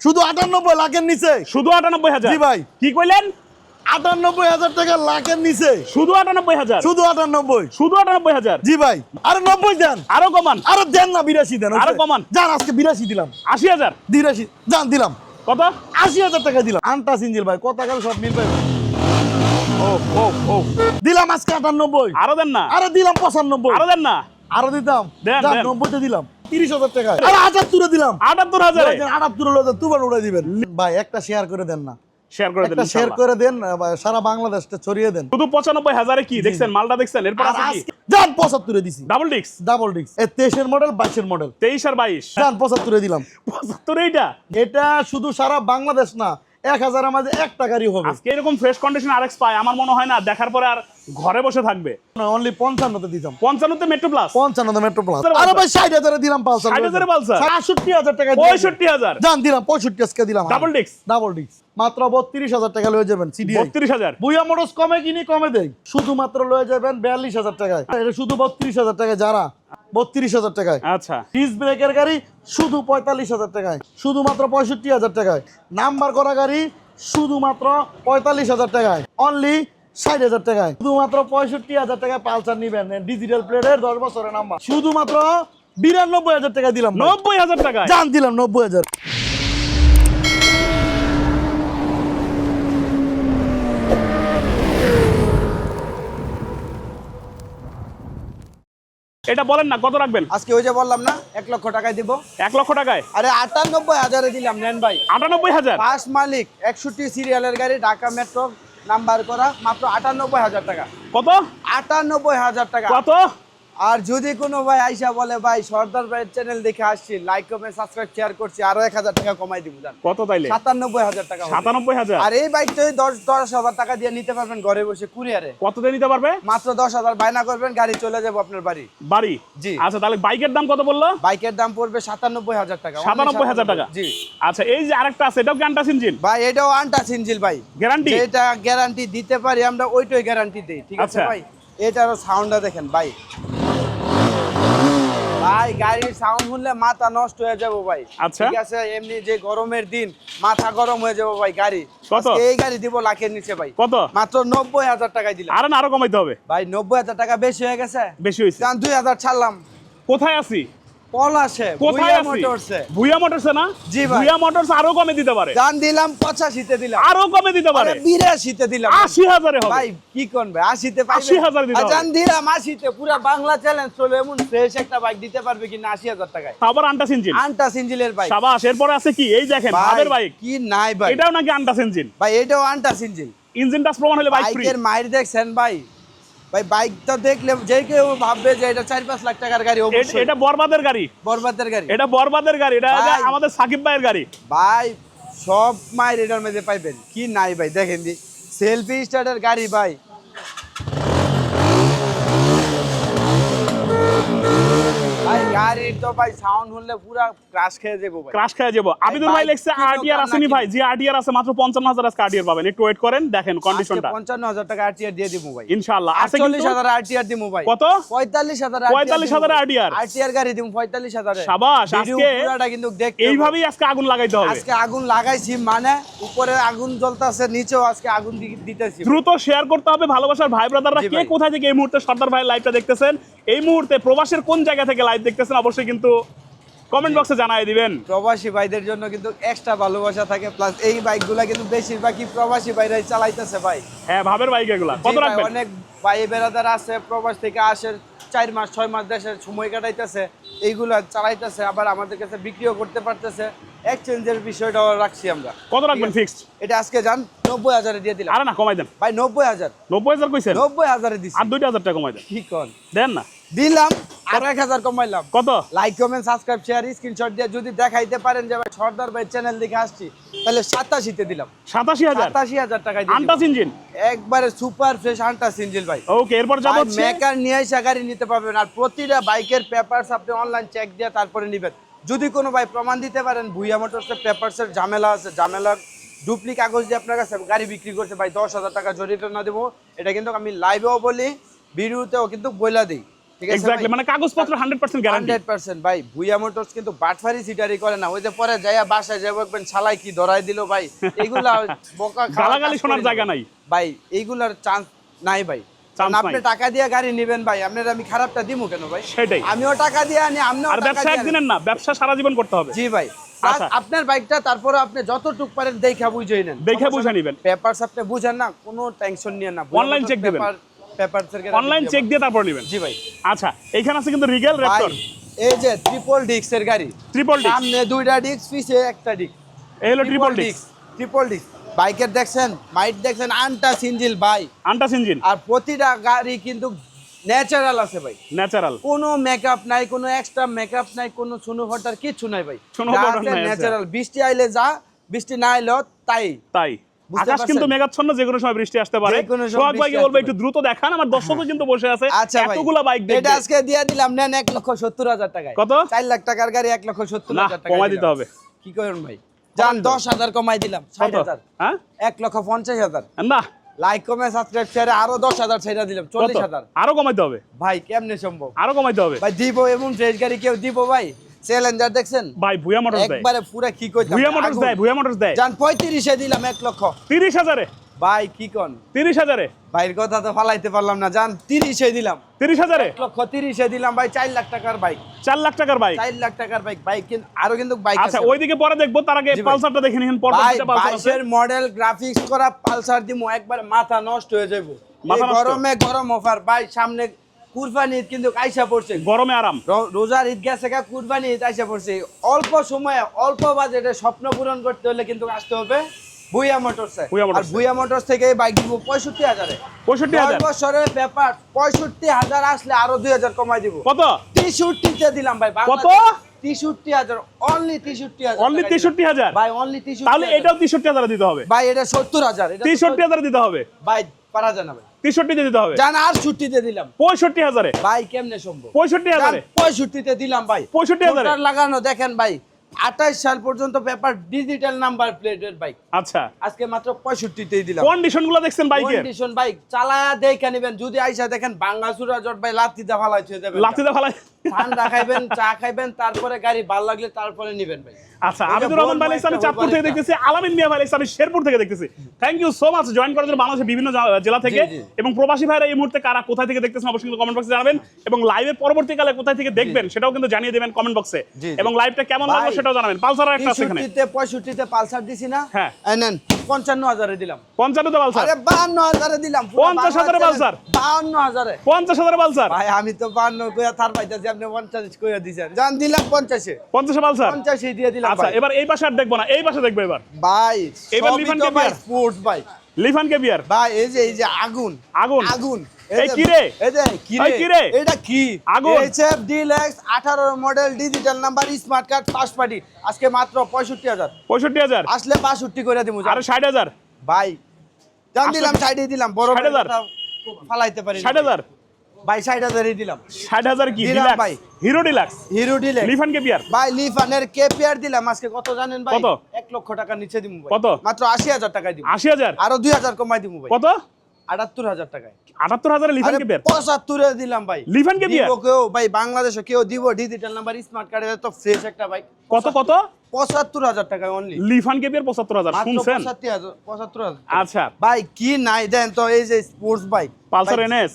শুধু আটানব্বই লাখের নিচে। শুধু আটানব্বই হাজার? জি ভাই। কি কইলেন? আটানব্বই হাজার টাকা লাখের নিচে। শুধু আটানব্বই হাজার? শুধু আটানব্বই। শুধু আটানব্বই হাজার? জি ভাই। আরে নব্বই দেন। আরও কমান। আরও দেন না বিরাশি দেন আরও কমান। যান আজকে বিরাশি দিলাম। আশি হাজার? বিরাশি। যান দিলাম। কত? আশি হাজার টাকা দিলাম। আনটা সিঞ্জিল ভাই কত টাকা সব মিল পাই ও ও ও। দিলাম আজকে আটানব্বই। আরও দেন না? আরে দিলাম পঁচানব্বই। আরও দেন না? আরও দিতাম। নব্বইতে দিলাম। তিরিশ হাজার টাকা আরে দিলাম। আটাত্তর হাজারে? আটাত্তর হলো তুবার উড়ে দিবেন। ভাই একটা শেয়ার করে দেন না। শেয়ার করে দেন শেয়ার করে দেন সারা বাংলাদেশটা ছড়িয়ে দেন। শুধু পঁচানব্বই হাজারে কি? দেখছেন মালটা দেখছেন? এরপর আর আছে কি? আজকে যান পঁচাত্তরে দিছি। ডাবল ডিক্স ডাবল ডিস্ক এ তেইশের মডেল বাইশের মডেল তেইশ আর বাইশ? যান পঁচাত্তরে দিলাম। পঁচাত্তর এইটা? এটা শুধু সারা বাংলাদেশ না এক হাজারের মাঝে এক টাকারই হবে। এরকম ফ্রেশ কন্ডিশন আরএক্স পায় আমার মনে হয় না দেখার পরে আর ঘরে বসে থাকবে। অনলি পঞ্চান্নতে দিতাম। পঞ্চান্নতে মেট্রো প্লাস পঞ্চান্নতে মেট্রো প্লাস আরে ভাই ষাট হাজারে দিলাম পালসার। 60,000 এ পালসার? আটষট্টি হাজার টাকা পঁয়ষট্টি হাজার? যান দিলাম পঁয়ষট্টি আজকে দিলাম। ডাবল ডিক্স ডাবল ডিস্ক মাত্র বত্রিশ হাজার টাকা লয়ে যাবেন সিডিআই বত্রিশ হাজার? বুয়া মোটরস কমে কিনি কমে দেয় শুধুমাত্র লয়ে যাবেন বিয়াল্লিশ হাজার টাকায়। এটা শুধু বত্রিশ হাজার টাকায় যারা। বত্রিশ হাজার টাকায়। আচ্ছা। ডিস ব্রেকের গাড়ি শুধু পঁয়তাল্লিশ হাজার টাকায়। শুধুমাত্র পঁয়ষট্টি হাজার টাকায়। নাম্বার করা গাড়ি শুধুমাত্র পঁয়তাল্লিশ হাজার টাকায়। অনলি ষাট হাজার টাকায়। শুধুমাত্র পঁয়ষট্টি হাজার টাকায় পালসার নিবেন। ডিজিটাল প্লেটের দশ বছরের নাম্বার শুধুমাত্র বিরানব্বই হাজার টাকা দিলাম নব্বই হাজার টাকা জান দিলাম নব্বই হাজার। এটা বলেন না কত রাখবেন? আজকে ওই যে বললাম না এক লক্ষ টাকায় দিব। এক লক্ষ টাকায়? আরে আটানব্বই হাজারে দিলাম নেন ভাই। আটানব্বই হাজার? পাঁচ মালিক একষট্টি সিরিয়ালের গাড়ি ঢাকা মেট্রো নাম্বার করা মাত্র আটানব্বই হাজার টাকা। কত? আটানব্বই হাজার টাকা। কত? আর যদি কোনো ভাই আইসা বলে ভাই সর্দার ভাইয়ের চ্যানেল দেখে আসছি লাইক কমেন্ট সাবস্ক্রাইব শেয়ার করছি আরও এক হাজার টাকা কমাই দিব কত তাইলে? সাতানব্বই হাজার টাকা সাতানব্বই হাজার? আর এই বাইক বাইকটা দশ দশ হাজার টাকা দিয়ে নিতে পারবেন ঘরে বসে কুরিয়ারে। কত দিয়ে নিতে পারবে? মাত্র দশ হাজার। বায়না করবেন গাড়ি চলে যাব আপনার বাড়ি। বাড়ি? জি। আচ্ছা তাহলে বাইকের দাম কত বলল? বাইকের দাম পড়বে সাতানব্বই হাজার টাকা। সাতানব্বই হাজার টাকা। জি। আচ্ছা এই যে আরেকটা আছে এটাও ক্যান্টাস ইঞ্জিন ভাই এটাও আনটাচ ইঞ্জিল ভাই। গ্যারান্টি এটা গ্যারান্টি দিতে পারি আমরা ওইটাই গ্যারান্টি দেই ঠিক আছে আচ্ছা। ভাই? এটারও সাউন্ডটা দেখেন ভাই। ভাই গাড়ির সাউন্ড শুনলে মাথা নষ্ট হয়ে যাব ভাই। আচ্ছা। ঠিক আছে এমনি যে গরমের দিন মাথা গরম হয়ে যাব ভাই গাড়ি। কত? এই গাড়ি দিব লাখের নিচে ভাই। কত? মাত্র নব্বই হাজার টাকায় দিলাম। আরে না আরও কমাইতে হবে। ভাই নব্বই হাজার টাকা বেশি হয়ে গেছে? বেশি হয়েছে। দুই হাজার ছাড়লাম। কোথায় আছি? পলাশে কোথায় মোটরসে মোটরসে না? জি ভাই। মোটরস আরও কমে দিতে পারে। দিলাম পঁচাশিতে দিলাম। আরও কমে দিতে পারে। আরে বিরাশিতে দিলাম। হবে। ভাই কি কোন ভাই? আশিতে পাইবেন? 80,000 দিতে হবে। আজান দিলাম আশিতে। পুরা বাংলা চ্যালেঞ্জ চলে এমন ফ্রেশ একটা বাইক দিতে পারবে কিনা আশি হাজার টাকায়। আবার আন্টাস ইঞ্জিন আনটা সিঞ্জিলের বাইক সাবাস এরপরে আছে কি? এই দেখেন ভাবের বাইক কি নাই ভাই এটাও নাকি আন্টাস ইঞ্জিন ভাই এটাও আনটা সিঞ্জিল ইঞ্জিন টাচ প্রমাণ হলে বাইক ফ্রি বাইকের মাইর দেখছেন ভাই? ভাই বাইক তো দেখলে যে কেউ ভাববে যে এটা চার পাঁচ লাখ টাকার গাড়ি এটা বরবাদের গাড়ি। বরবাদের গাড়ি। এটা বরবাদের গাড়ি এটা আমাদের সাকিব ভাইয়ের গাড়ি। ভাই সব মায়ের এটার মধ্যে পাইবেন। কি নাই ভাই দেখেন দি। সেলফি স্টার্টের গাড়ি ভাই। ভাই গাড়ির তো ভাই সাউন্ড শুনলে পুরা ক্রাশ খেয়ে যাব ভাই। ক্রাশ খেয়ে যাব। আবিদুল ভাই লেখছে আরটিআর আসেনি ভাই। যে আরটিআর আছে মাত্র পঞ্চান্ন হাজার আজকে আরটিআর পাবেন। একটু ওয়েট করেন দেখেন কন্ডিশনটা পঞ্চান্ন হাজার টাকা আরটিআর দিয়ে দিব ভাই। ইনশাআল্লাহ। আছে আটচল্লিশ কিন্তু হাজার আরটিআর দিব ভাই। কত? পঁয়তাল্লিশ হাজার 45,000 RTR আরটিআর গাড়ি দিব পঁয়তাল্লিশ হাজারে। আজকে পুরাটা কিন্তু দেখতে এইভাবেই আজকে আগুন লাগাইতে হবে। আজকে আগুন লাগাইছি মানে উপরে আগুন জ্বলতেছে নিচেও আজকে আগুন দিতেছি। দ্রুত শেয়ার করতে হবে ভালোবাসার ভাই ব্রাদাররা কে। কোথায় থেকে এই মুহূর্তে সর্দার ভাই লাইভটা দেখতেছেন? এই মুহূর্তে প্রবাসের কোন জায়গা থেকে লাইভ দেখতেছেন অবশ্যই কিন্তু কমেন্ট বক্সে জানাই দিবেন। প্রবাসী ভাইদের জন্য কিন্তু এক্সট্রা ভালোবাসা থাকে প্লাস এই বাইকগুলা কিন্তু বেশিরভাগই প্রবাসী ভাইরাই চালাইতেছে ভাই। হ্যাঁ ভাবের বাইক এগুলা। কত রাখবেন? অনেক ভাই বেড়াদার আছে প্রবাস থেকে আসে চার মাস ছয় মাস দেশের সময় কাটাইতেছে এইগুলা চালাইতেছে আবার আমাদের কাছে বিক্রিও করতে পারতেছে। এক্সচেঞ্জের বিষয়টাও রাখছি আমরা। কত রাখবেন ফিক্সড এটা আজকে যান নব্বই হাজারে দিয়ে দিলাম। আরে না কমাই দেন। ভাই নব্বই হাজার। নব্বই হাজার কইছেন? নব্বই হাজারে দিছি। আর দুইটা হাজার টাকা কমাই দেন। কি কন? দেন না। দিলাম আর এক হাজার কমাইলাম। কত? Like comment subscribe share screenshot দিয়ে যদি দেখাইতে পারেন যে ভাই সর্দার ভাই চ্যানেল দেখে আসছি তাহলে সাতাশিতে দিলাম। সাতাশি হাজার? সাতাশি হাজার টাকায় আন্টাস ইঞ্জিন? একবারে সুপার ফ্রেশ আন্টা সিঞ্জিল ভাই। ওকে এরপর যাব মেকার নিয়ে এসে গাড়ি নিতে পারবেন আর প্রতিটা বাইকের পেপারস আপনি অনলাইন চেক দিয়ে তারপরে নেবেন। যদি কোনো ভাই প্রমাণ দিতে পারেন ভুইয়া মোটরসের পেপারসের ঝামেলা আছে ঝামেলা ডুপ্লি কাগজ দিয়ে আপনার কাছে গাড়ি বিক্রি করছে ভাই দশ হাজার টাকা জরিমানা দেবো। এটা কিন্তু আমি লাইভেও বলি ভিডিওতেও কিন্তু বইলা দিই। এক্স্যাক্টলি মানে কাগজপত্র 100% গ্যারান্টি হান্ড্রেড পার্সেন্ট ভাই। ভুইয়া মোটরস কিন্তু বাটফারি সিটারি করে না। ওই যে পরে যাইয়া বাসায় যাব একবেন ছালাই কি ধরাই দিল ভাই? এইগুলা বোকা গালাগালি শোনার জায়গা নাই। ভাই এইগুলার চান্স নাই ভাই। আপনি টাকা দিয়ে গাড়ি নেবেন ভাই আপনার আমি খারাপটা দিমু কেন ভাই? সেটাই। আমিও টাকা দিয়ে আনি আপনিও আর ব্যবসা একদিনের না ব্যবসা সারা জীবন করতে হবে। জি ভাই। আচ্ছা। আপনার বাইকটা তারপরে আপনি যতটুক পারেন দেখা বুঝেই নেন। দেখে বুঝে নিবেন। পেপারস আপনি বুঝেন না কোনো টেনশন নিয়ে না। Online check দিবেন। অনলাইন চেক দিয়ে তারপর নেবেন? জি ভাই। আচ্ছা এখানে আছে কিন্তু রিগেল ভাই এই যে ট্রিপল ডিস্কের গাড়ি। ট্রিপল ডিস্ক সামনে দুইটা ডিস্ক পিছে একটা ডিস্ক এই হলো ট্রিপল ডিস্ক ট্রিপল ডিস্ক বাইকের দেখছেন মাইট দেখছেন আনটা সিঞ্জিল ভাই। আন্টাস ইঞ্জিন আর প্রতিটা গাড়ি কিন্তু ন্যাচারাল আছে ভাই। ন্যাচারাল কোনো মেকআপ নাই কোনো এক্সট্রা মেকআপ নাই কোনো সুনো ফটার কিচ্ছু নাই ভাই। ফাটার আচ্ছা। ন্যাচারাল বৃষ্টি আইলে যা বৃষ্টি না আইলেও তাই। তাই। আকাশ কিন্তু মেঘাচ্ছন্ন যে কোনো সময় বৃষ্টি আসতে পারে। সোহাগ ভাইকে বলব একটু দ্রুত দেখান আমার দর্শকও কিন্তু বসে আছে। আচ্ছা এতগুলা বাইক এটা আজকে দিয়ে দিলাম নেন লক্ষ সত্তর হাজার টাকায়। কত? লাখ টাকার গাড়ি লক্ষ সত্তর না হাজার টাকা কমাই দিতে হবে। কি করেন ভাই? যান দশ হাজার কমাই দিলাম ষাট কত? হাজার। হ্যাঁ? এক লক্ষ পঞ্চাশ হাজার। না। লাইক কমে সাবস্ক্রাইব ছেড়ে আরও দশ হাজার ছেড়ে দিলাম হাজার। আরও কমাইতে হবে। ভাই কেমনে সম্ভব? আরও কমাইতে হবে। ভাই দিব এমন ফ্রেশ গাড়ি কেউ দিব ভাই? চ্যালেঞ্জার দেখছেন? ভাই ভুয়া মোটরস দেয়। একবারে পুরা কি ভুয়া মোটরস দেয় ভুয়া মোটরস দেয়। জান পঁয়ত্রিশে দিলাম এক লক্ষ। তিরিশ হাজারে। ভাই কি কন? ভাইয়ের কথা তো ফালাইতে পারলাম না জান তিরিশে দিলাম। তিরিশ হাজারে। এক লক্ষ তিরিশে দিলাম ভাই চার লাখ টাকার বাইক চার লাখ টাকার বাইক চার লাখ টাকার বাইক বাইক কিন্তু আরও কিন্তু বাইক আচ্ছা ওইদিকে পরে দেখব তার আগে পালসারটা দেখে নিন পালসার আছে। মডেল গ্রাফিক্স করা পালসার দিমু একবার মাথা নষ্ট হয়ে যাব মাথা গরমে গরম অফার ভাই সামনে কুরবানি ঈদ কিন্তু আইসা পড়ছে। গরমে আরাম। রোজার ঈদ গেছে কুরবানি ঈদ আইসা পড়ছে। অল্প সময়ে অল্প বাজেটে স্বপ্ন পূরণ করতে হলে কিন্তু আসতে হবে ভুইয়া মোটরসে আর মোটরসে। মোটরস থেকে বাইক দিব পঁয়ষট্টি হাজারে। পঁয়ষট্টি হাজার? বছরের ব্যাপার পঁয়ষট্টি হাজার আসলে আরও দুই হাজার কমাই দিব। কত? তেষট্টিতে দিলাম ভাই কত? তেষট্টি হাজার অনলি তেষট্টি হাজার অনলি তেষট্টি হাজার? ভাই অনলি তেষট্টি তাহলে এটাও তেষট্টি হাজারে দিতে হবে। ভাই এটা সত্তর হাজার তেষট্টি হাজারে দিতে হবে। ভাই পারা যায় না ভাই। তেষট্টিতে দিতে হবে। জান আর ছুটিতে দিলাম। পঁয়ষট্টি হাজারে। ভাই কেমনে সম্ভব? পঁয়ষট্টি হাজারে। পঁয়ষট্টিতে দিলাম ভাই। পঁয়ষট্টি হাজার। লাগানো দেখেন ভাই। আঠাইশ সাল পর্যন্ত পেপার ডিজিটাল নাম্বার প্লেটের বাইক। আচ্ছা। আজকে মাত্র পঁয়ষট্টিতেই দিলাম। কন্ডিশনগুলো দেখছেন বাইকের? কন্ডিশন বাইক চালায়া দেখে নিবেন যদি আইসা দেখেন বাঙ্গাসুরা জট ভাই লাত্তি দা ফালাই ছুঁয়ে দেবেন। লাতিদা ফালাই ঠান্ডা খাইবেন চা খাইবেন তারপরে গাড়ি ভালো লাগলে তারপরে নিবেন ভাই। আচ্ছা আবিদুর রহমান ভাই আমি চাঁদপুর থেকে দেখতেছি আলামিন মিয়া ভাই আমি শেরপুর থেকে দেখতেছি। Thank you so much join করার জন্য বাংলাদেশের বিভিন্ন জেলা থেকে এবং প্রবাসী ভাইরা এই মুহূর্তে কারা কোথায় থেকে দেখতেছেন অবশ্যই কমেন্ট বক্সে জানাবেন। এবং লাইভের পরবর্তীকালে কোথায় থেকে দেখবেন সেটাও কিন্তু জানিয়ে দেবেন কমেন্ট বক্সে। এবং লাইভটা কেমন লাগল ভাই, সেটাও জানাবেন। পালসার একটা আছে এখানে। তেষট্টিতে পঁয়ষট্টিতে পালসার দিছি না। হ্যাঁ। নেন পঞ্চান্ন হাজারে দিলাম। পঞ্চান্নতে পালসার? আরে বাহান্ন হাজারে দিলাম। পুরো 50 হাজারে পালসার? বাহান্ন হাজারে পঞ্চাশ হাজারে পালসার? ভাই আমি তো বাহান্ন কইয়া থার পাইতেছি আপনি পঞ্চাশ কইয়া দিছেন। জান দিলাম পঞ্চাশে। পঞ্চাশে পালসার? পঞ্চাশে দিয়ে দিলাম আচ্ছা এবার এই পাশে আর দেখব না এই পাশে দেখব এবার। ভাই এবার লিফান তো কে বিয়ার? স্পোর্টস ভাই। লিফান কে বিয়ার ভাই এই যে এই যে আগুন। আগুন? আগুন। এই কি রে? এই যে কি রে কি রে? এটা কি? আগুন? HF Deluxe 18 model digital number smart card first party আজকে মাত্র 65000 পঁয়ষট্টি হাজার? আসলে 62 করে দিমু জান। আরে হাজার? ভাই জান আসলে- দিলাম সাইডে দিলাম। বড় 60,000? ফালাইতে পারি না ষাট হাজার? ভাই 60000 দিলাম। ষাট হাজার কি? দিলাম ভাই। Hero Deluxe Hero Deluxe Lifan কে বিয়ার ভাই লিফানের কেপিআর দিলাম। আজকে কত জানেন ভাই? কত? 1 লক্ষ টাকা নিচে ভাই। কত? মাত্র 80000 টাকায় দিমু। আশি হাজার? আরও 2000 কমাই দিমু ভাই। কত? 78000 টাকায়। আটাত্তর হাজারে লিফান কে বিয়ার 75 দিলাম ভাই। লিফান কে বিয়ার কেউ ভাই বাংলাদেশে কেউ দিব ডিজিটাল নাম্বার স্মার্ট কার্ডে তো ফ্রেশ একটা বাইক কত কত? পঁচাত্তর হাজার টাকা অনলি লিফান কে বিয়ার পঁচাত্তর হাজার। শুনছেন? পঁচাত্তর হাজার পঁচাত্তর হাজার আচ্ছা। ভাই কি নাই দেন তো এই যে স্পোর্টস বাইক পালসার এনএস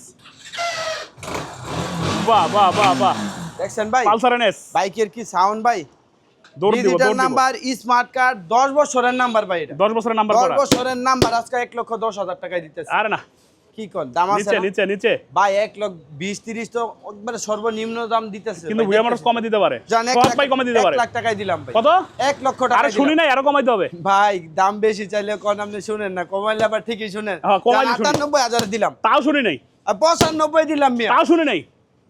বাহ বাহ বাহ বাহ। দেখছেন ভাই? পালসার এনএস বাইকের কি সাউন্ড ভাই? ডিজিটাল নাম্বার স্মার্ট কার্ড দশ বছরের নাম্বার ভাই এটা। দশ বছরের নাম্বার দশ করা বছরের নাম্বার আজকে এক লক্ষ দশ হাজার টাকায় দিতেছে। আরে না। কি কর দাম আছে নিচে নিচে নিচে। ভাই এক লক্ষ বিশ তিরিশ তো একবারে সর্বনিম্ন দাম দিতেছে। কিন্তু ভুয়া মানুষ কমে দিতে পারে। সব ভাই কমে দিতে এক পারে। লাখ টাকায় দিলাম ভাই। কত? লক্ষ টাকা আরে শুনি নাই আরও কমাইতে হবে। ভাই দাম বেশি চাইলে কোন আপনি শুনেন না কমাইলে আবার ঠিকই শুনেন। হ্যাঁ, কমাইলে দিলাম। তাও শুনি নাই। আর পঁচানব্বই দিলাম মিয়া। তাও শুনি নাই।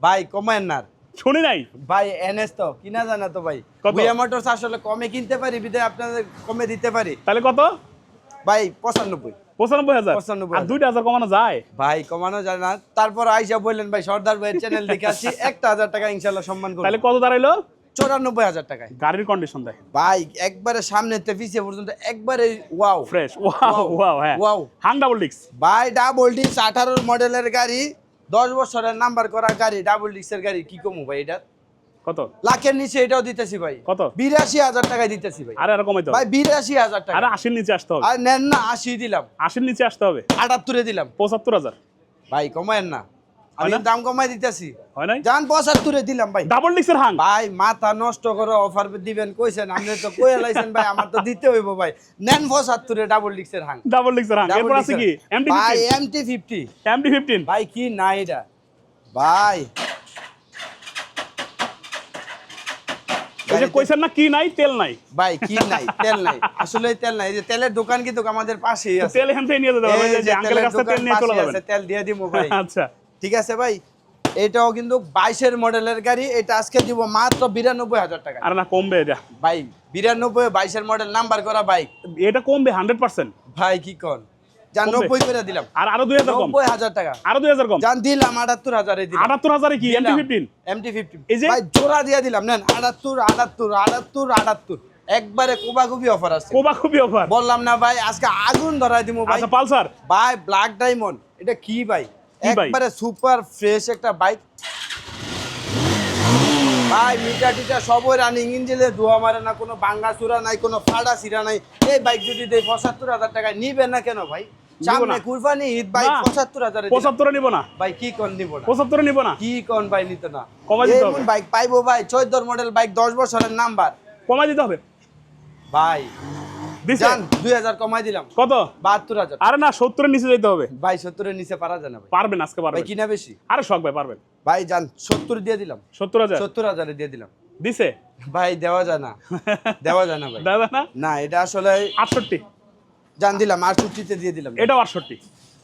ভাই কমায়েন না। শুনি নাই? ভাই এনএস তো কিনা জানা তো ভাই। বুয়া মোটরস আসলে কমে কিনতে পারি বিদায় আপনাদের কমে দিতে পারি। তাহলে কত? ভাই পঁচানব্বই। পঁচানব্বই হাজার? 95,000 আর দুইটা হাজার কমানো যায়? ভাই কমানো যায় না। তারপর আইসা বললেন ভাই সর্দার ভাইয়ের চ্যানেল দেখে আসছি একটা হাজার টাকা ইনশাল্লাহ সম্মান তাহলে কত দাঁড়াইলো? চৌরানব্বই হাজার টাকায়। গাড়ির কন্ডিশন দেখেন। ভাই একবারে সামনে থেকে পিছিয়ে পর্যন্ত একবারে ওয়াও ফ্রেশ ওয়াও ওয়াও হ্যাঁ। Wow. হাং ডাবল ডিক্স ভাই ডাবল ডিক্স আঠারো মডেলের গাড়ি। দশ বছরের নাম্বার করা গাড়ি ডাবল ডিক্সের গাড়ি কি কমু ভাই এটা কত? লাখের নিচে এটাও দিতেছি ভাই। কত? বিরাশি হাজার টাকায় দিতেছি ভাই। আরে আরও কমাইতে ভাই বিরাশি হাজার টাকা। আরে আশির নিচে আসতে হবে। আর নেন না আশি দিলাম। আশির নিচে আসতে হবে। আটাত্তরে দিলাম। পঁচাত্তর হাজার। ভাই কমায়েন না। আমি দাম কমাই দিতেছি। হয় নাই? যান পঁচাত্তরে দিলাম ভাই। ডাবল ডিক্সের হাং? ভাই মাথা নষ্ট করে অফার দিবেন কইছেন আপনি তো কয়ে লাইছেন ভাই আমার তো দিতে হইব ভাই। নেন পঁচাত্তরে ডাবল ডিক্সের হাং। ডাবল ডিক্সের হাং। এরপর আছে কি? এমডি ভাই এমটি ফিফটি এমডি ফিফটিন ভাই কি না এটা? ভাই। যে কইছেন না কি নাই তেল নাই? ভাই কি নাই তেল নাই। আসলে তেল নাই যে তেলের দোকান কিন্তু আমাদের পাশেই আছে। তেল এখান নিয়ে যেতে পারবেন যে যে আঙ্কেলের কাছে তেল দোকান নিয়ে চলে যাবেন। তেল দিয়ে দিবো ভাই। আচ্ছা। ঠিক আছে ভাই? এটাও কিন্তু বাইশের মডেলের গাড়ি। এটা আজকে দিব মাত্র বিরানব্বই হাজার টাকা। আর না কমবে এটা। ভাই বিরানব্বই বাইশের মডেল নাম্বার করা বাইক। এটা কমবে হান্ড্রেড পার্সেন্ট। ভাই কি কন? যান নব্বই করে দিলাম। আর আরও দুই হাজার নব্বই হাজার টাকা। আরও দুই হাজার কম। যান দিলাম আটাত্তর হাজারে দিলাম। আটাত্তর হাজারে কি? ফিফটিন এমটি ফিফটি এই যে- ভাই জোড়া দিয়ে দিলাম। নেন আটাত্তর আটাত্তর আটাত্তর আটাত্তর। একবারে কোবাকুবি অফার আছে অফার বললাম না ভাই আজকে আগুন ধরাই দিব ভাই। আচ্ছা পালসার। ভাই ব্ল্যাক ডায়মন্ড এটা কি ভাই? একবারে সুপার ফ্রেশ একটা বাইক। ভাই মিটার টিটার সবই রানিং ইঞ্জিনে ধোয়া মারে না কোনো ভাঙ্গা চূড়া নাই কোনো ফাটা সিরা নাই। এই বাইক যদি দেয় পঁচাত্তর হাজার টাকায় নিবেন না কেন ভাই? সামনে কুরবানি ঈদ পঁচাত্তর হাজারে দিলাম। নিব না। ভাই কি কোন নিব না? পঁচাত্তরে নিব না। কি কোন ভাই নিত না। এমন বাইক পাইবো ভাই চোদ্দ মডেল বাইক দশ বছরের নাম্বার কমাই দিতে হবে। ভাই জান দুই হাজার কমাই দিলাম। কত? বাহাত্তর হাজার। আরে না সত্তরের নিচে যেতে হবে। ভাই সত্তরের নিচে পারা যায় না ভাই। পারবেন আজকে ভাই কিনা বেশি? আরে শখ ভাই পারবেন। ভাই জান সত্তর দিয়ে দিলাম। সত্তর হাজার? সত্তর হাজারে দিয়ে দিলাম। দিছে? ভাই দেওয়া যায় না। দেওয়া যায় না ভাই। না? না এটা আসলে আটষট্টি। জান দিলাম আটষট্টিতে দিয়ে দিলাম। এটাও আটষট্টি।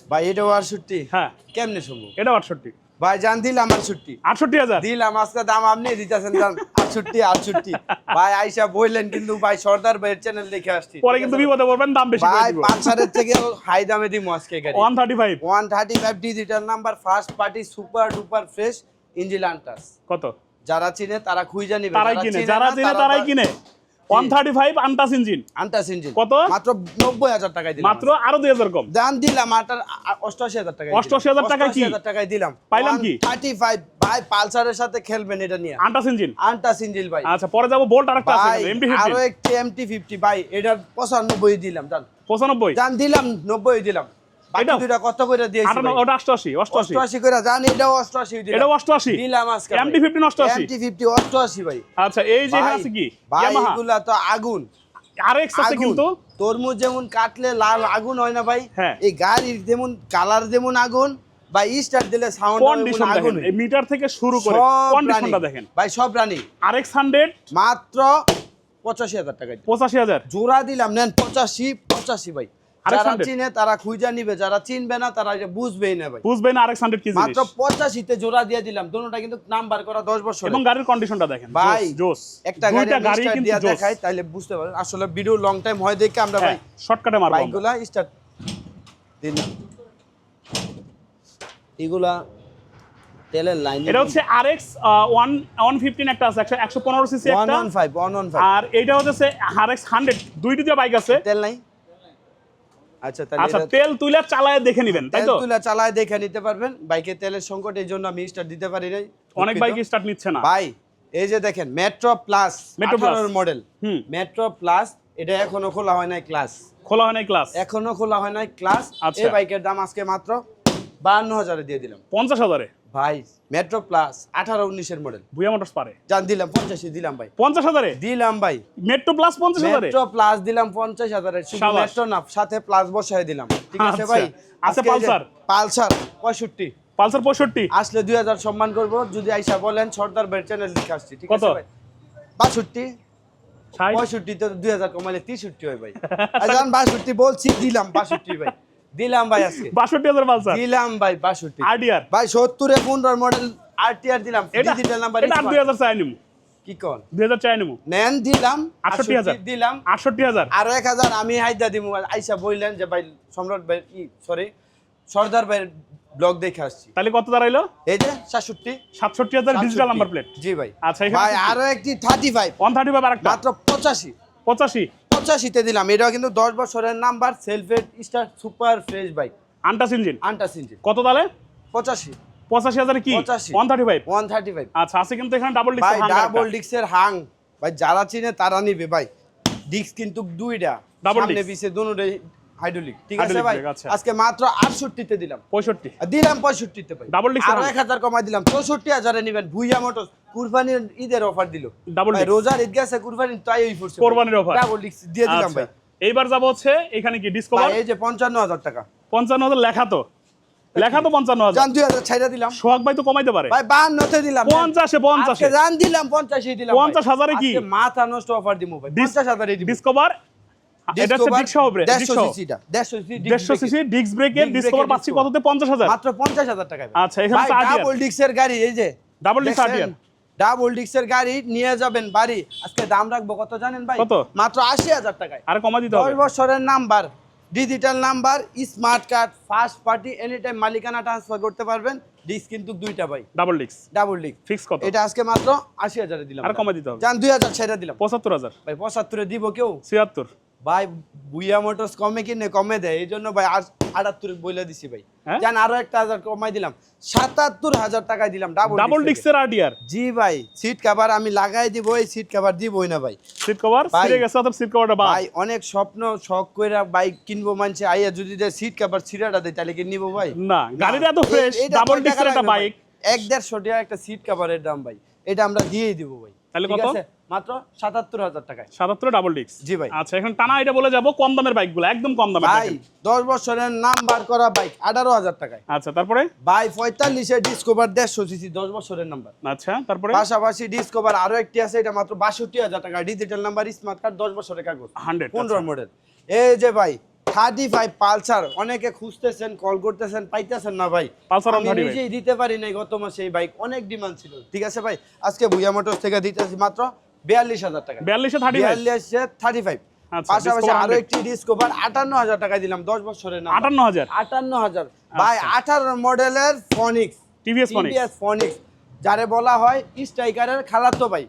ভাই এটাও আটষট্টি। হ্যাঁ। কেমনে সম্ভব? এটাও আটষট্টি। ভাই জান দিলাম আটষট্টি। আটষট্টি হাজার? দিলাম আজকে দাম আপনি দিতেছেন জান আটষট্টি আটষট্টি। ভাই আইসা বললেন কিন্তু ভাই সর্দার ভাইয়ের চ্যানেল দেখে আসছি। পরে কিন্তু বিপদে পড়বেন দাম বেশি ভাই পাঁচশারের থেকে হাই দামে দিব আজকে গাড়ি। One thirty five one thirty five digital number first party super duper fresh engine untouched কত? যারা চিনে তারা খুঁজে নিবে তারাই কিনে যারা চিনে তারাই কিনে। Untouched engine. Untouched engine. কত? মাত্র টাকায় দিলাম মাত্র আরও দুই হাজার কম। দাম দিলাম আটার অষ্টআশি হাজার টাকা 88,000 টাকায় কি? হাজার টাকায় দিলাম। পাইলাম কি? থার্টি ফাইভ ভাই পালসারের সাথে খেলবেন এটা নিয়ে। আন্টাস ইঞ্জিন। আন্টাস ইঞ্জিল ভাই। আচ্ছা পরে যাব বোল্ট আরেকটা আছে ভাই এমটি আরও ফিফটি একটি এমটি ফিফটি ভাই এটার পঁচানব্বই দিলাম জান। পঁচানব্বই? জান দিলাম নব্বই দিলাম। বাকি দুইটা কত করে দিয়েছি ওটা অষ্টআশি অষ্টআশি। অষ্টআশি করে জান এটাও অষ্টআশি দিলাম এটাও অষ্টআশি? দিলাম আজকে MT 15 অষ্টআশি? এমটি ভাই। আচ্ছা এই যে আছে কি? ইয়ামাহা এগুলা তো আগুন। আর আছে কিন্তু? তরমুজ যেমন কাটলে লাল আগুন হয় না ভাই হ্যাঁ। এই গাড়ির যেমন কালার যেমন আগুন বা স্টার্ট দিলে সাউন্ড কন্ডিশন আগুন দেখেন এই মিটার থেকে শুরু করে কন্ডিশনটা দেখেন। ভাই সব রানি। আর এক্স হান্ড্রেড মাত্র পঁচাশি হাজার টাকা। দিয়ে। পঁচাশি হাজার? জোড়া দিলাম নেন পঁচাশি পঁচাশি ভাই। RX যারা চিনে তারা খুঁজা নিবে যারা চিনবে না তারা এটা বুঝবেই না ভাই বুঝবেন আর এক্স হান্ড্রেড কি মাত্র পঁচাশিতে জোড়া দিয়ে দিলাম দুটোটা কিন্তু নাম্বার করা দশ বছর এবং গাড়ির কন্ডিশনটা দেখেন ভাই জোস একটা গাড়ি দুইটা গাড়ি গাড়ি কিন্তু দিয়ে দেখাই তাহলে বুঝতে পারেন আসলে ভিডিও লং টাইম হয় দেখে আমরা ভাই শর্টকাটে মারবো বাইকগুলা স্টার্ট দিন এগুলা তেলের লাইন এটা হচ্ছে একটা আছে সিসি একটা। আর হচ্ছে দুইটি বাইক আছে। তেল নাই? আচ্ছা আচ্ছা তেল চালায় দেখে নিবেন তাই তো? তুলা চালায় দেখে নিতে পারবেন। বাইকে তেলের সংকট এই জন্য আমি স্টার্ট দিতে পারি নাই। অনেক বাইক স্টার্ট নিচ্ছে না। ভাই এই যে দেখেন মেট্রো প্লাস মেট্রো। মডেল হুম। মেট্রো প্লাস এটা এখনও খোলা হয় নাই ক্লাস খোলা হয় নাই ক্লাস এখনও খোলা হয় নাই ক্লাস আচ্ছা। এই বাইকের দাম আজকে মাত্র বাহান্ন হাজারে দিয়ে দিলাম। পঞ্চাশ হাজারে? ভাই মেট্রো প্লাস আঠারো উনিশের মডেল ভুয়া মোটরস পারে। জান দিলাম পঞ্চাশে দিলাম ভাই। পঞ্চাশ হাজারে? দিলাম ভাই। মেট্রো প্লাস পঞ্চাশ হাজারে? মেট্রো প্লাস দিলাম পঞ্চাশ হাজারে। মেট্রো না সাথে প্লাস বসায় দিলাম। ঠিক আছে আচ্ছা। ভাই? আচ্ছা, এই যে পালসার? পালসার পঁয়ষট্টি। পালসার পঁয়ষট্টি। আসলে দুই হাজার সম্মান করব। যদি আইসা বলেন সর্দার ভাই চ্যানেল লিখে আসছি। ঠিক আছে ভাই? বাষট্টি। ষাট? পঁয়ষট্টি তো দুই হাজার কমাইলে তেষট্টি হয় ভাই। আচ্ছা বাষট্টি বলছি দিলাম বাষট্টি ভাই। দিলাম ভাই আজকে। বাষট্টি হাজার পালসার। দিলাম ভাই বাষট্টি। আরডিআর ভাই সত্তরে পনেরো মডেল আরটিআর দিলাম। ডিজিটাল নাম্বার এটা আর দুই হাজার চাই নিমু। কি কন দুই হাজার চাই নিমু। নেন দিলাম। আটষট্টি হাজার। দিলাম। আটষট্টি হাজার। আর এক হাজার আমি হাইদা দিব আইসা বললেন যে ভাই সম্রাট ভাই কি সরি সর্দার ভাইয়ের ব্লগ দেখে আসছি। তাহলে কত দাঁড়াইলো? এই যে সাতষট্টি। সাতষট্টি হাজার ডিজিটাল নাম্বার প্লেট জি ভাই। আচ্ছা, ভাই আরও একটি thirty five one thirty five আরেকটা মাত্র পঁচাশি। পঁচাশি। পঁচাশিতে দিলাম। এটা কিন্তু দশ বছরের number সেলফেড star super fresh bike untouched engine untouched engine কত তাহলে পঁচাশি। পঁচাশি হাজার কি? 85 one thirty five one thirty five আচ্ছা আছে কিন্তু এখানে ডাবল ডিক্স ডিস্ক ডাবল ডিক্সের হাং ভাই যারা চিনে তারা নিবে ভাই। ডিস্ক কিন্তু দুইটা। Double disc disc। পিছে দুটোই হাইড্রোলিক। ঠিক আছে ভাই? আচ্ছা। আজকে মাত্র আটষট্টিতে দিলাম। পঁয়ষট্টি। আর দিলাম পঁয়ষট্টিতে ভাই। Double disc এর আরও হাং। এক হাজার কমাই দিলাম। চৌষট্টি হাজারে নিবেন। ভুইয়া মোটর কুরবানির ঈদের অফার দিল। ভাই রোজার ঈদ গেছে কুরবানির তাই ওই পড়ছে কোরবানির offer। ডাবল ডিক্স দিয়ে দিলাম আচ্ছা। ভাই। এইবার যাব হচ্ছে এখানে কি ডিসকভার ভাই এই যে পঞ্চান্ন হাজার টাকা। পঞ্চান্ন হাজার লেখা তো। লেখা তো পঞ্চান্ন হাজার। জান দুই হাজার ছাইরা দিলাম। সোহাগ ভাই তো কমাইতে পারে। ভাই বাহান্নতে দিলাম। পঞ্চাশে পঞ্চাশে। আজকে জান দিলাম পঞ্চাশে দিলাম ভাই। পঞ্চাশ হাজারে কি? আজকে মাথা নষ্ট অফার দিব ভাই। পঞ্চাশ হাজারে ডিসকভার এটা হচ্ছে ডিস্ক সহ ব্রেক সিসিটা দেড়শো সিসি দেড়শো সিসি ডিস্ক ব্রেকের ডিসকভার পাচ্ছি কততে? পঞ্চাশ হাজার। মাত্র পঞ্চাশ হাজার টাকায় আচ্ছা, এখানে তো RTR ডাবল ডিক্সের গাড়ি এই যে। Double disc RTR ডাবল ডিক্সের গাড়ি নিয়ে যাবেন বাড়ি। আজকে দাম রাখব কত জানেন ভাই? কত? মাত্র আশি হাজার টাকায়। আর কমা দিতে দশ হবে বছরের number digital number smart card first party any time মালিকানা ট্রান্সফার করতে পারবেন। ডিস্ক কিন্তু দুইটা ভাই। Double disc double disc fix কত? এটা আজকে মাত্র আশি হাজারে দিলাম আর কমা দিতে হবে। জান দুই হাজার ছেড়ে দিলাম। পঁচাত্তর হাজার। ভাই পঁচাত্তরে দিব কেউ? ছিয়াত্তর। ভাই বুইয়া মোটরস কমে কিনে কমে দেয় এই জন্য ভাই আটাত্তর বলে দিছি ভাই। হ্যাঁ? জান আরও একটা হাজার কমাই দিলাম। সাতাত্তর হাজার টাকায় দিলাম ডাবল ডাবল ডিস্কের আরডিআর জি ভাই সিট কভার আমি লাগাই দিব এই সিট কভার দিবই না ভাই। Seat cover. ছিঁড়ে গেছে অথবা সিট কভারটা ভাই অনেক স্বপ্ন শখ কইরা বাইক কিনবো মানছে আইয়া যদি সিট কভার ছিঁড়াটা দেয় তাহলে কি নিবো ভাই? না গাড়িটা না, ফ্রেশ ডাবল ডিস্কের একটা বাইক এক দেড়শো টাকা একটা সিট কভারের দাম ভাই এটা আমরা দিয়েই দিব ভাই। তাহলে কত? মাত্র সাতাত্তর হাজার টাকায়। সাতাত্তর ডাবল ডিস্ক জি ভাই। আচ্ছা এখন টানা এটা বলে যাব কম দামের বাইকগুলো একদম কম দামের ভাই দশ বছরের নাম্বার করা বাইক আঠারো হাজার টাকায়। আচ্ছা তারপরে? ভাই পঁয়তাল্লিশের ডিসকভার দেড়শো সিসি দশ বছরের নাম্বার আচ্ছা তারপরে? পাশাপাশি ডিসকভার আরও একটি আছে এটা মাত্র বাষট্টি হাজার টাকা ডিজিটাল নাম্বার স্মার্ট কার্ড দশ বছরের কাগজ। হান্ড্রেড পনেরো মডেল এই যে ভাই থার্টি ফাইভ পালসার অনেকে খুঁজতেছেন কল করতেছেন পাইতেছেন না ভাই। আমি নিজেই দিতে পারি নাই গত মাসে এই বাইক অনেক ডিমান্ড ছিল। ঠিক আছে ভাই আজকে ভুইয়া মোটরস থেকে দিতেছি মাত্র বিয়াল্লিশ হাজার টাকা। বিয়াল্লিশে থার্টি ফাইভ বিয়াল্লিশে থার্টি ফাইভ আচ্ছা, পাশাপাশি আরও একটি ডিসকভার আটান্ন হাজার টাকায় দিলাম দশ বছরের নাম আটান্ন হাজার? আটান্ন হাজার। ভাই আঠারো মডেলের ফনিক্স টিভিএস ফনিক্স যারে বলা হয় স্ট্রাইকারের খালাতো ভাই।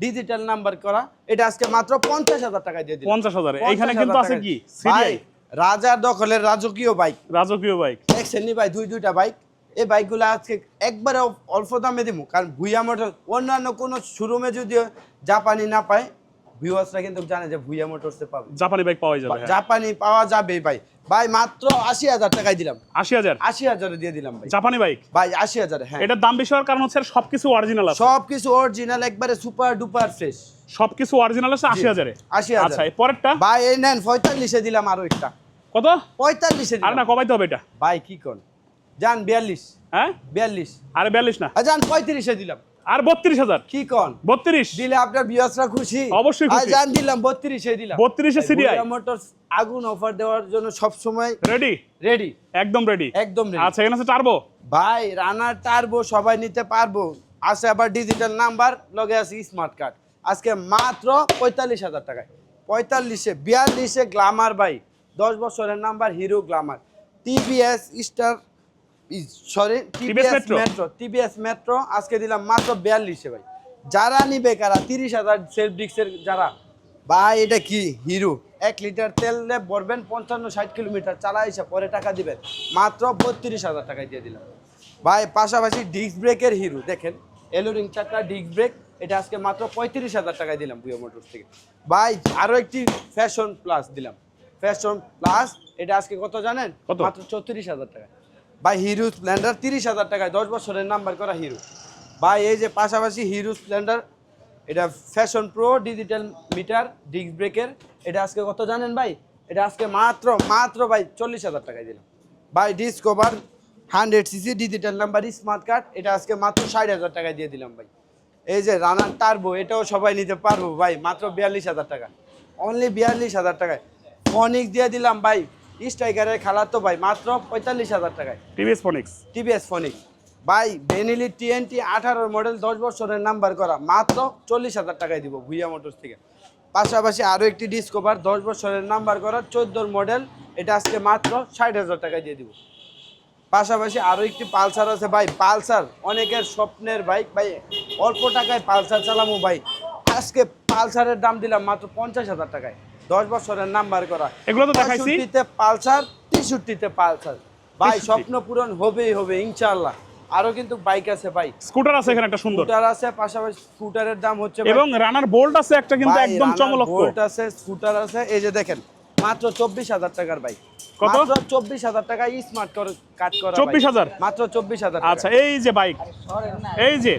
ডিজিটাল নাম্বার করা। এটা আজকে মাত্র পঞ্চাশ হাজার টাকায় দিয়ে দিলাম। পঞ্চাশ হাজারে। 50,000 এইখানে কিন্তু আছে কি? ভাই রাজার দখলের রাজকীয় বাইক রাজকীয় বাইক দেখছেন নি ভাই? দুই দুইটা বাইক এই বাইকগুলো আজকে একবারে অল্প দামে দিব কারণ ভুইয়া মোটর অন্যান্য কোনো শোরুমে যদি জাপানি না পায় ভিউয়ার্সরা কিন্তু জানে যে ভুইয়া মোটরসে পাবে। জাপানি বাইক পাওয়া যাবে হ্যাঁ। জাপানি পাওয়া যাবে ভাই। ভাই মাত্র আশি হাজার টাকায় দিলাম। আশি হাজার? আশি হাজারে দিয়ে দিলাম ভাই। জাপানি বাইক ভাই আশি হাজারে হ্যাঁ। এটার দাম বেশি হওয়ার কারণ হচ্ছে সবকিছু অরিজিনাল আছে। সব কিছু অরিজিনাল একবারে সুপার ডুপার ফ্রেশ সবকিছু অরিজিনাল আছে আশি হাজারে? আশি হাজার। আচ্ছা পরেরটা? ভাই এই নেন পঁয়তাল্লিশে দিলাম আরও একটা। কত? পঁয়তাল্লিশে আর না কমাইতে হবে এটা। ভাই কি কোন? যান বিয়াল্লিশ। হ্যাঁ? বিয়াল্লিশ। আরে বিয়াল্লিশ না। যান পঁয়ত্রিশে দিলাম। আর বত্রিশ হাজার। কি কোন? বত্রিশ। দিলে আপনার বিয়াসরা খুশি। অবশ্যই খুশি। জান দিলাম বত্রিশে দিলাম। 32 এ CDI মোটরস আগুন অফার দেওয়ার জন্য সব সময় রেডি রেডি একদম রেডি একদম ready। আচ্ছা এখানে আছে টার্বো ভাই রানার টারবো সবাই নিতে পারব। আছে আবার ডিজিটাল নাম্বার লগে আছে স্মার্ট কার্ড আজকে মাত্র পঁয়তাল্লিশ হাজার টাকায়। পঁয়তাল্লিশে বিয়াল্লিশে গ্লামার ভাই। দশ বছরের number Hero glamour TVS star sorry TVS metro TVS metro আজকে দিলাম মাত্র বিয়াল্লিশে ভাই। যারা নিবে কারা? তিরিশ হাজার সেলফ ডিক্সের যারা। ভাই এটা কি? হিরো। এক লিটার তেল ভরবেন পঞ্চান্ন ষাট কিলোমিটার চালাইছে পরে টাকা দিবেন। মাত্র বত্রিশ হাজার টাকায় দিয়ে দিলাম। ভাই পাশাপাশি ডিস্ক ব্রেকের হিরো দেখেন। এলোরিং চাকা ডিস্ক ব্রেক এটা আজকে মাত্র পঁয়ত্রিশ হাজার টাকায় দিলাম বুয়া মোটরস থেকে। ভাই আরও একটি ফ্যাশন প্লাস দিলাম। ফ্যাশন প্লাস এটা আজকে কত জানেন? মাত্র চৌত্রিশ হাজার টাকা ভাই হিরো স্প্লেন্ডার তিরিশ হাজার টাকায়, দশ বছরের নাম্বার করা হিরো ভাই, এই যে পাশাপাশি হিরো স্প্লেন্ডার এটা fashion pro digital meter disc ব্রেকের এটা আজকে কত জানেন ভাই? এটা আজকে মাত্র মাত্র ভাই চল্লিশ হাজার টাকায় দিলাম। ভাই Discover hundred CC digital number smart card এটা আজকে মাত্র ষাট হাজার টাকায় দিয়ে দিলাম ভাই। এই যে রানার টার্বো এটাও সবাই নিতে পারব ভাই, মাত্র বিয়াল্লিশ হাজার টাকা। অনলি বিয়াল্লিশ হাজার টাকায়। ফনিক্স দিয়ে দিলাম ভাই স্ট্রাইকারের খেলার তো ভাই মাত্র পঁয়তাল্লিশ হাজার টাকায়। টিভিএস ফোনিক্স টিভিএস ফনিক্স ভাই বেনিলি টিএনটি আঠারোর মডেল দশ বছরের নাম্বার করা মাত্র চল্লিশ হাজার টাকায় দিব ভুইয়া মোটরস থেকে। পাশাপাশি আরও একটি ডিসকভার দশ বছরের নাম্বার করা চোদ্দোর মডেল এটা আজকে মাত্র ষাট হাজার টাকায় দিয়ে দিব। পাশাপাশি আরও একটি পালসার আছে ভাই পালসার অনেকের স্বপ্নের বাইক ভাই অল্প টাকায় পালসার চালামো ভাই। আজকে পালসারের দাম দিলাম মাত্র পঞ্চাশ হাজার টাকায়। দশ বছরের নাম্বার করা। এগুলো তো দেখাইছি। পালসার তেষট্টিতে পালসার। ভাই স্বপ্ন পূরণ হবেই হবে ইনশাআল্লাহ। আরও কিন্তু বাইক আছে ভাই। স্কুটার আছে এখানে একটা সুন্দর। স্কুটার আছে পাশাপাশি স্কুটারের দাম হচ্ছে এবং রানার বোল্ট আছে একটা কিন্তু একদম রানার চমলক্ষ বোল্ট আছে স্কুটার আছে। এই যে দেখেন মাত্র চব্বিশ হাজার টাকার বাইক। কত? মাত্র চব্বিশ হাজার টাকা স্মার্ট করে কাট করা 24,000? মাত্র চব্বিশ হাজার আচ্ছা এই যে বাইক। এই যে।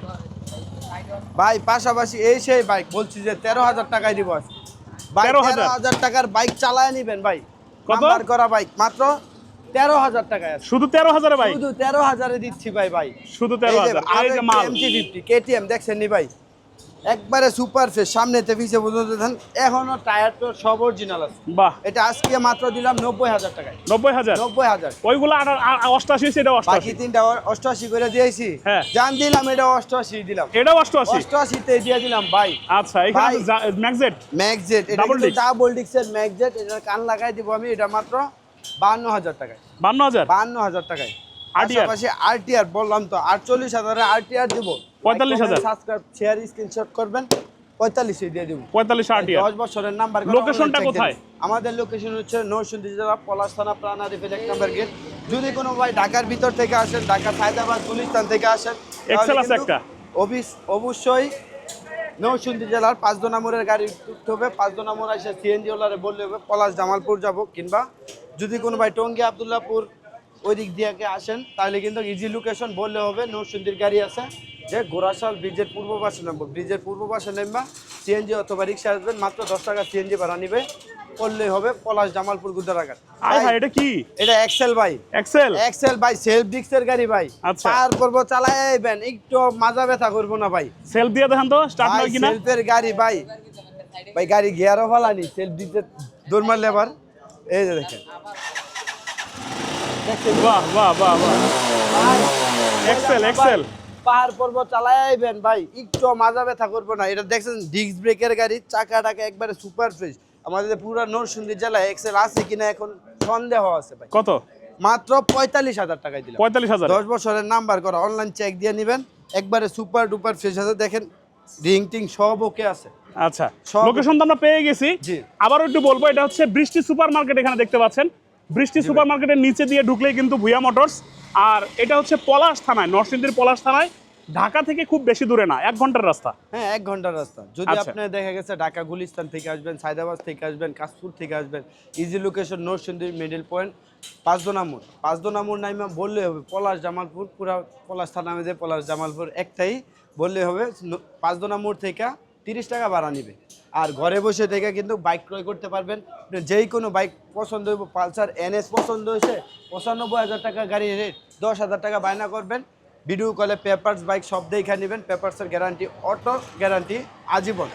ভাই পাশাপাশি এই সেই বাইক বলছি যে তেরো হাজার টাকায় দিব আজকে। ভাই 13,000 তেরো হাজার। টাকার বাইক চালায় নিবেন ভাই। কত? নাম্বার করা বাইক মাত্র তেরো হাজার টাকায় আছে। শুধু তেরো হাজারে ভাই? শুধু তেরো হাজারে দিচ্ছি ভাই ভাই। শুধু তেরো হাজার। এই যে মাল? এমটি ফিফটি কেটিএম দেখছেন নি ভাই? একবারে সুপার ফ্রেশ সামনেতে পিছিয়ে পর্যন্ত দেখেন এখনও টায়ার তো সব অরিজিনাল আছে। বাহ। এটা আজকে মাত্র দিলাম নব্বই হাজার টাকায়। নব্বই হাজার? নব্বই হাজার। ওইগুলো অষ্টাশি সেটা বাকি তিনটা অষ্টআশি করে দিয়েছি। হ্যাঁ। জান দিলাম এটা অষ্টআশি দিলাম। এটাও অষ্টআশি অষ্টআশিতে দিয়ে দিলাম ভাই। আচ্ছা এখানে। ম্যাগজেট ম্যাগজেট এটা। ডাবল ডিক্সের ম্যাগজেট এটা কান লাগাই দিব আমি এটা মাত্র বান্ন হাজার টাকায়। বান্ন হাজার? বান্ন হাজার টাকায়? পাশাপাশি আরটিআর বললাম তো আটচল্লিশ হাজারে আরটিআর দিব। 45,000 সাবস্ক্রাইব শেয়ার স্ক্রিনশট করবেন পঁয়তাল্লিশে দিয়ে দিব। পঁয়তাল্লিশ আটিয়া দশ বছরের নাম্বার Location-টা কোথায়? আমাদের লোকেশন হচ্ছে নরসিংদী জেলা পলাশ থানা প্রাণ আরিফের এক নম্বর গেট যদি কোনো ভাই ঢাকার ভিতর থেকে আসেন ঢাকা হায়দ্রাবাদ গুলিস্তান থেকে আসেন আছে একটা। অবশ্যই জেলার নম্বরের গাড়ি উঠতে হবে। সিএনজি ওলারে বললে হবে পলাশ জামালপুর যাব। কিংবা যদি কোনো ভাই টঙ্গী আবদুল্লাপুর ওই দিক দিয়ে আসেন তাহলে কিন্তু ইজি লোকেশন বললে হবে নরসিংদীর গাড়ি আছে যে গোরাশাল ব্রিজের পূর্ব পাশে নামবো। ব্রিজের পূর্ব পাশে নামবা সিএনজি অথবা রিক্সা আসবেন মাত্র দশ টাকা সিএনজি ভাড়া নিবে করলেই হবে পলাশ জামালপুর গুদারাঘাট ভাই এটা কি? এটা এক্সেল ভাই। এক্সেল এক্সেল ভাই সেলফ ডিক্সের গাড়ি ভাই। আচ্ছা। পার করব চালাইবেন একটু মাজা ব্যথা করব না ভাই। সেলফ দিয়ে দেখান তো স্টার্ট হয় কিনা। সেলফের গাড়ি ভাই। ভাই গাড়ি গিয়ারও ফালানি সেলফ দিতে দৌড় মারলে আবার। এই যে দেখেন। বাহ বাহ বাহ বাহ। এক্সেল এক্সেল পাহাড় পর্বত চালাইবেন ভাই। একটু মাজা ব্যথা করব না। এটা দেখছেন ডিস্ক ব্রেকের গাড়ি চাকা টাকা একবারে সুপার ফ্রেশ আমাদের পুরো নরসিংদী জেলায় এক্সেল আছে কিনা এখন সন্দেহ আছে ভাই। কত? মাত্র পঁয়তাল্লিশ হাজার টাকায় দিলাম। পঁয়তাল্লিশ হাজার। দশ বছরের নাম্বার করা অনলাইন চেক দিয়ে নেবেন। একবারে সুপার ডুপার ফ্রেশ আছে। দেখেন রিং টিং সব ওকে আছে। আচ্ছা সব- লোকেশন তো আমরা পেয়ে গেছি। আবারও একটু বলব এটা হচ্ছে বৃষ্টি সুপার মার্কেট এখানে দেখতে পাচ্ছেন। বৃষ্টি সুপার মার্কেটের নিচে দিয়ে ঢুকলেই কিন্তু ভুয়া মোটরস। আর এটা হচ্ছে পলাশ থানায় নরসিংদীর পলাশ থানায়। ঢাকা থেকে খুব বেশি দূরে না এক ঘণ্টার রাস্তা। হ্যাঁ এক ঘণ্টার রাস্তা। যদি আচ্ছা। আপনি দেখা গেছে ঢাকা গুলিস্তান থেকে আসবেন সায়দাবাদ থেকে আসবেন কাশপুর থেকে আসবেন easy location Narsingdi middle point Panchdona মোড় পাঁচদোনা মোড় নাইমা বললে হবে পলাশ জামালপুর পুরা পলাশ থানা পলাশ জামালপুর একটাই বললে হবে ন- পাঁচদোনা মোড় থেকে তিরিশ টাকা ভাড়া নিবে। আর ঘরে বসে থেকে কিন্তু বাইক ক্রয় করতে পারবেন। যেই কোনো বাইক পছন্দ হইব, পালসার, এনএস পছন্দ হয়েছে, পঁচানব্বই হাজার টাকা গাড়ি রেট দশ হাজার টাকা বায়না করবেন। ভিডিও কলে পেপার্স, বাইক সব দেখে নেবেন। পেপার্সের গ্যারান্টি অটো গ্যারান্টি আজীবন।